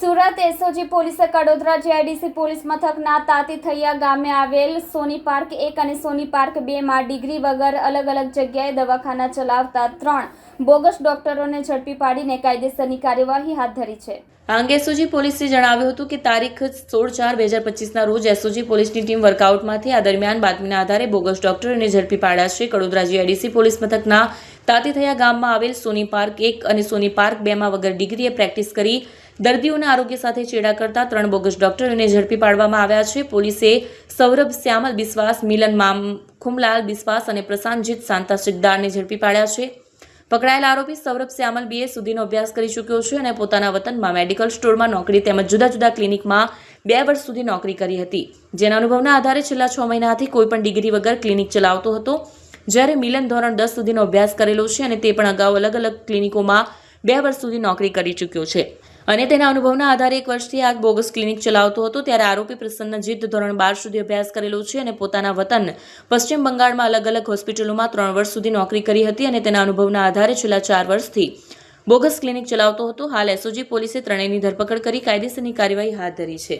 Surat SOG પોલીસે Kadodara GIDC police મથકના તાતીથૈયા ગામે આવેલ સોની પાર્ક એક અને સોની પાર્ક બેમાં ડિગ્રી વગર અલગ અલગ જગ્યાએ દવાખાના ચલાવતા ત્રણ બોગસ ડોક્ટરોને ઝડપી પાડીને કાયદેસરની કાર્યવાહી હાથ ધરી છે. આ અંગે એસઓજી પોલીસે જણાવ્યું હતું કે તારીખ સોળ ચાર બે હજાર પચીસના રોજ એસઓજી પોલીસની ટીમ વર્કઆઉટમાંથી આ દરમિયાન બાતમીના આધારે બોગસ ડોક્ટરોને ઝડપી પાડ્યા છે. કડોદરા જીઆઈડીસી પોલીસ મથકના તાતીથયા ગામમાં આવેલ સોની પાર્ક એક અને સોની પાર્ક બેમાં વગર ડિગ્રીએ પ્રેક્ટિસ કરી દર્દીઓના આરોગ્ય સાથે ચેડા કરતા ત્રણ બોગસ ડોક્ટરોને ઝડપી પાડવામાં આવ્યા છે. પોલીસે સૌરભ, શ્યામલ બિસ્વાસ, મિલન મામ, ખુમલાલ બિસ્વાસ અને પ્રશાંતજીત શાંતા સિદ્ધારને ઝડપી પાડ્યા છે. પકડાયેલા આરોપી સૌરભ શ્યામલ બીએ સુધીનો અભ્યાસ કરી ચૂક્યો છે અને પોતાના વતનમાં મેડિકલ સ્ટોરમાં નોકરી તેમજ જુદા જુદા ક્લિનિકમાં બે વર્ષ સુધી નોકરી કરી હતી. જેના અનુભવના આધારે છેલ્લા છ મહિનાથી કોઈપણ ડિગ્રી વગર ક્લિનિક ચલાવતો હતો. જ્યારે મિલન ધોરણ દસ સુધીનો અભ્યાસ કરેલો છે અને તે પણ અગાઉ અલગ અલગ ક્લિનિકોમાં બે વર્ષ સુધી નોકરી કરી ચૂક્યો છે. અને તેના અનુભવના આધારે એક વર્ષથી આ બોગસ ક્લિનિક ચલાવતો હતો, ત્યારે આરોપી પ્રસન્નજીત ધોરણ બાર સુધી અભ્યાસ કરેલો છે અને પોતાના વતન પશ્ચિમ બંગાળમાં અલગ અલગ હોસ્પિટલોમાં ત્રણ વર્ષ સુધી નોકરી કરી હતી અને તેના અનુભવના આધારે છેલ્લા ચાર વર્ષથી બોગસ ક્લિનિક ચલાવતો હતો. હાલ એસઓજી પોલીસે ત્રણેયની ધરપકડ કરી કાયદેસરની કાર્યવાહી હાથ ધરી છે.